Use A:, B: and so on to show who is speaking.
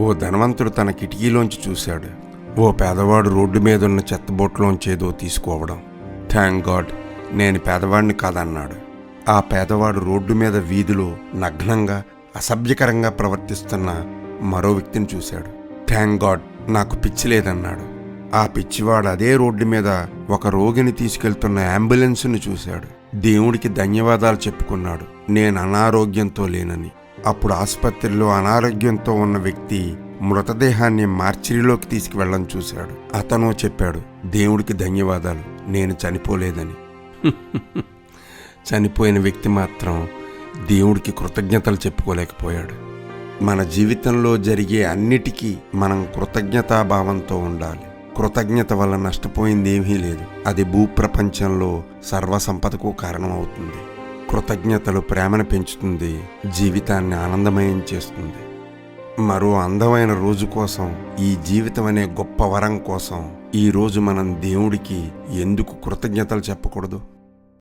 A: ఓ ధనవంతుడు తన కిటికీలోంచి చూశాడు. ఓ పేదవాడు రోడ్డు మీద ఉన్న చెత్తబొట్లోంచేదో తీసుకోవడం. థ్యాంక్ గాడ్ నేను పేదవాడిని కాదన్నాడు. ఆ పేదవాడు రోడ్డు మీద వీధిలో నగ్నంగా అసభ్యకరంగా ప్రవర్తిస్తున్న మరో వ్యక్తిని చూశాడు. థ్యాంక్ గాడ్ నాకు పిచ్చి లేదన్నాడు. ఆ పిచ్చివాడు అదే రోడ్డు మీద ఒక రోగిని తీసుకెళ్తున్న అంబులెన్స్ను చూశాడు. దేవుడికి ధన్యవాదాలు చెప్పుకున్నాడు. నేను అనారోగ్యంతో లేనని. అప్పుడు ఆసుపత్రిలో అనారోగ్యంతో ఉన్న వ్యక్తి మృతదేహాన్ని మార్చిరిలోకి తీసుకువెళ్ళని చూశాడు. అతను చెప్పాడు దేవుడికి ధన్యవాదాలు నేను చనిపోలేదని. చనిపోయిన వ్యక్తి మాత్రం దేవుడికి కృతజ్ఞతలు చెప్పుకోలేకపోయాడు. మన జీవితంలో జరిగే అన్నిటికీ మనం కృతజ్ఞతాభావంతో ఉండాలి. కృతజ్ఞత వల్ల నష్టపోయింది ఏమీ లేదు. అది భూప్రపంచంలో సర్వసంపదకు కారణమవుతుంది. కృతజ్ఞతలు ప్రేమను పెంచుతుంది జీవితాన్ని ఆనందమయం చేస్తుంది. మరో అందమైన రోజు కోసం ఈ జీవితం అనే గొప్ప వరం కోసం ఈ రోజు మనం దేవుడికి ఎందుకు కృతజ్ఞతలు చెప్పకూడదు?